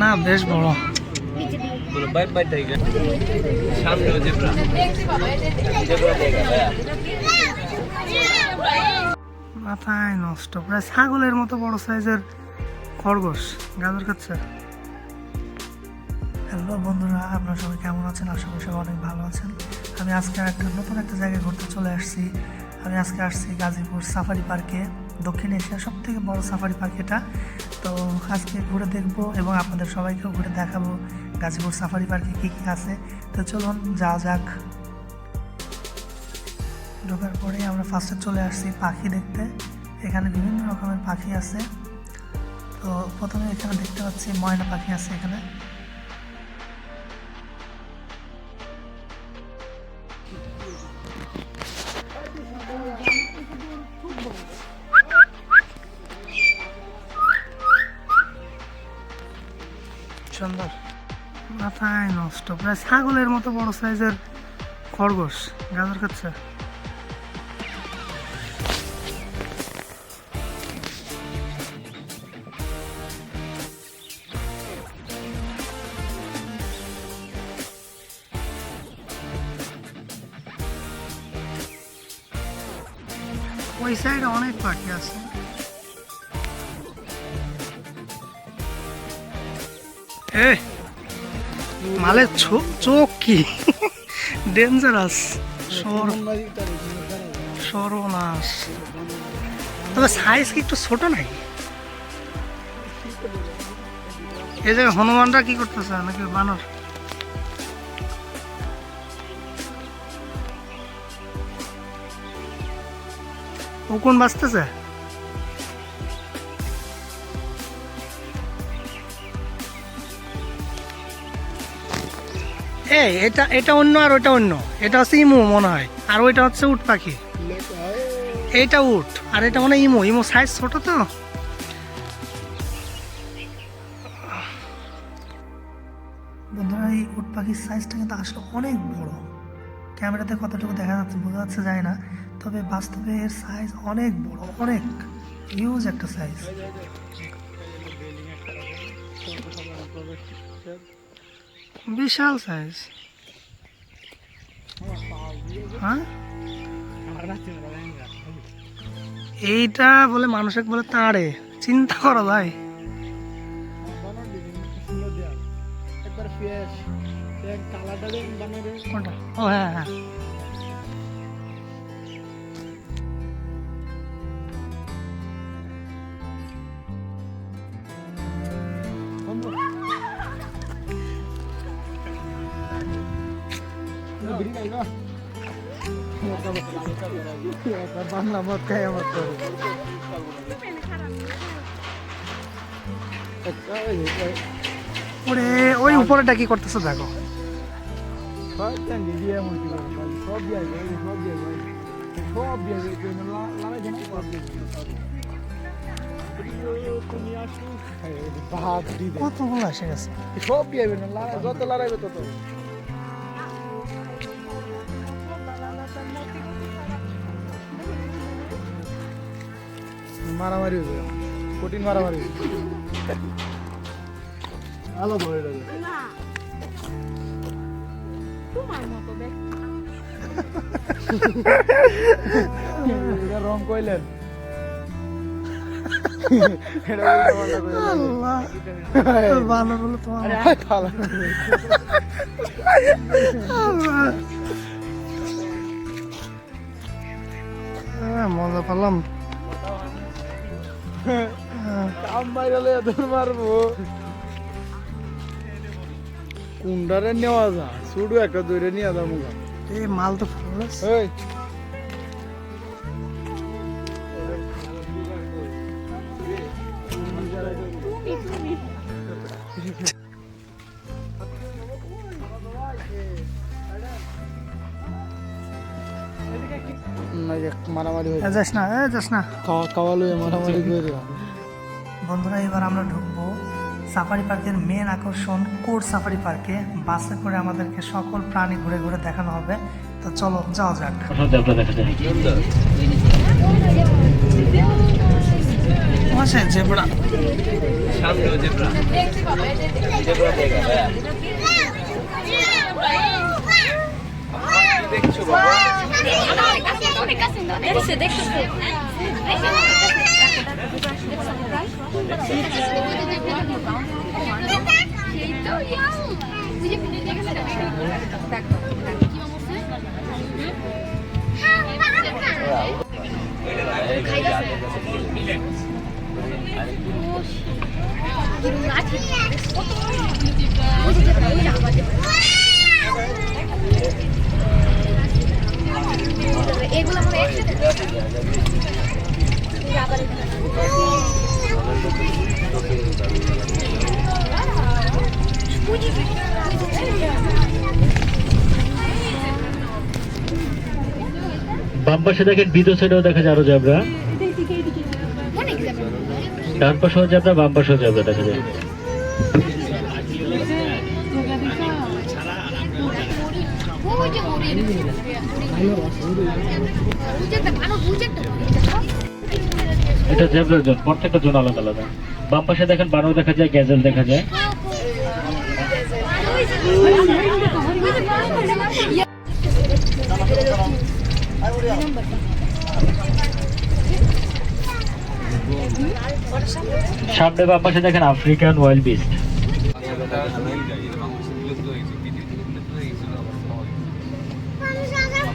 না, বেশ বড়। মাথায় নষ্ট, প্রায় ছাগলের মতো বড় সাইজের খরগোশ, গাজর খাচ্ছে। হ্যালো বন্ধুরা, আপনারা সবাই কেমন আছেন? আশা করি সবাই অনেক ভালো আছেন। আমি আজকে একটা নতুন একটা জায়গায় ঘুরতে চলে আসছি। আমি আজকে আসছি গাজীপুর সাফারি পার্কে। দক্ষিণ এশিয়ার সব থেকে বড় সাফারি পার্ক এটা। তো আজকে ঘুরে দেখব এবং আপনাদের সবাইকেও ঘুরে দেখাবো গাজীপুর সাফারি পার্কে কী কী আছে। তো চলুন যা যাক। ঢোকার পরেই আমরা ফার্স্টে চলে আসছি পাখি দেখতে। এখানে বিভিন্ন রকমের পাখি আছে। তো প্রথমে এখানে দেখতে পাচ্ছি ময়না পাখি আছে এখানে। সুন্দর। মাথায় নষ্ট, প্রায় ছাগলের মতো বড় সাইজের খরগোশ, গাজর খাচ্ছে। ওই সাইডে অনেক পাখি আছে। এ মালের চোখ। কি ডেঞ্জারাস সর্বনাশ। তবে সাইজ কি একটু ছোট নাই এই যে হনুমানরা কি করতেছে, নাকি বানর? ও কোন বাঁচতেছে এই, এটা এটা অন্য আর ওটা অন্য। এটা হচ্ছে ইমু মনে হয়, আর ওইটা হচ্ছে উট পাখি। এইটা উট, আর এটা মনে ইমু। ইমু সাইজ ছোট তো। বন্ধুরা, এই উট পাখির সাইজটা কিন্তু আসলে অনেক বড়। ক্যামেরাতে কতটুকু দেখা যাচ্ছে বোঝা যাচ্ছে যায় না। তবে বাস্তবে এর সাইজ অনেক বড়, অনেক হিউজ একটা সাইজ বিশাল সাইজ হ্যাঁ? এইটা বলে মানুষের বলে তাড়ে। চিন্তা করো ভাই। কোনটা? ও হ্যাঁ হ্যাঁ। বাংলা মত খাই আমার ওরে, ওই উপরেটা কি করতেছে দেখো। কতগুলো এসে গেছে? সব বিয়াবে না লড়াই- যত লড়াইবে তত। মারামারি হবে কঠিন মারামারি। আলো ধরে ব্যক্তি। রং কইলেন। এটা উল্টো কাম বাইরালে এত মারবো। কুন্ডারে নেওয়া যায় শুধু একটা দৌড়ে নিয়ে যাব এই মাল তো এই। তুমি তুমি মারামারি হয়ে যাস না এ যাস না। খাওয়ালো মারামারি করে বন্ধুরা এবার আমরা ঢুকবো সাফারি পার্কের মেন আকর্ষণ কোর সাফারি পার্কে। বাসে করে আমাদেরকে সকল প্রাণী ঘুরে ঘুরে দেখানো হবে। তো চলো যাওয়া যাক। তোমার পাশে জেব্রা। জেব্রা জেব্রা জায়গা ভাইয়া দেখছ বাবা দেখছে দেখছে এগুলো আমরা একসাথে বাম পাশে দেখেন বিদ্যুৎ সাইডেও দেখা যায় আরও জ্যাবরা অনেক যাবে ডান পাশেও জ্যাবরা বাম পাশেও জ্যাবরা দেখা যায়। ওই যে এটা জ্যাবরার জোন, প্রত্যেকটা জোন আলাদা আলাদা। বাম পাশে দেখেন বানর দেখা যায়, গ্যাজেল দেখা যায়। সামনে বাম পাশে দেখেন আফ্রিকান ওয়াইল্ড বিস্ট ও সেই তো বিরাট বুঝিয়ে সত্যি হ্যাঁ অনেকগুলো দেখতে ভাই এই করে ভাই বেশ আর কাম আহা দেখো ওই যে রাস্তা রাস্তা রাস্তা দেখো এই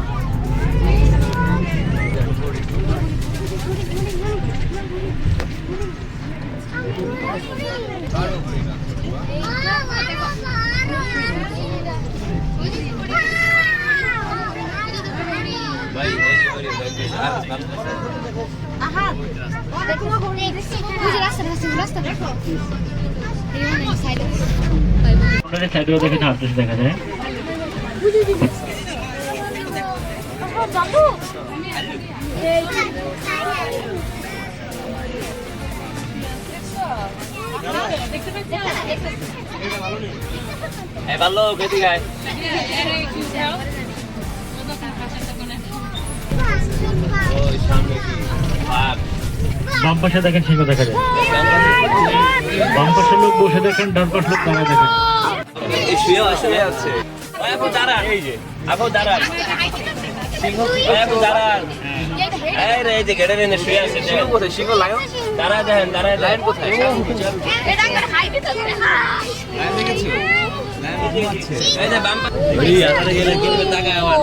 সাইডে আপনাদের সাইডেও দেখেন হাফিস দেখা যায় বাবু এই ভালো কেটে গায় ওই সামনে কি বাঘ বাম পাশে দেখেন সিংহ দেখা যায় বাম পাশের লোক বসে দেখেন ডান পাশের লোক দাঁড়ায় দেখেন। শুয়ে আছে। আপু দাঁড়ান। এই যে। আপু দাঁড়ান। সিংহ আপু দাঁড়ান। এই রে এই যে গেটের এনে শুয়ে আছে সিংহ কোথায় সিংহ লায়ন দাঁড়া দেখেন দাঁড়ায় লায়ন কোথায় এটা একটা হাইট তো লায়ন দেখেছি এই যে বাম পা- ওই আসারে গেলে কিনবে টাকা আমার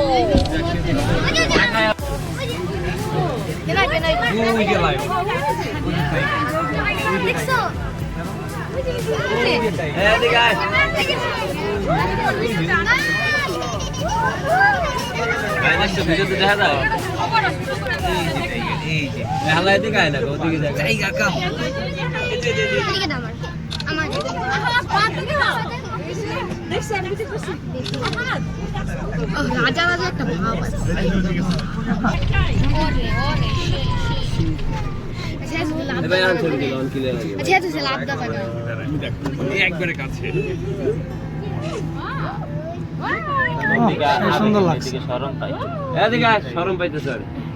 কেনা কেনা ওই যে লায়ন দেখছ এই দিকে আয় আয় দেখছ ভিডিওতে দেখা দাও রাজা রাজা আচ্ছা আচ্ছা সুন্দর লাগছে শরম পাই এদিকে শরম পাইতে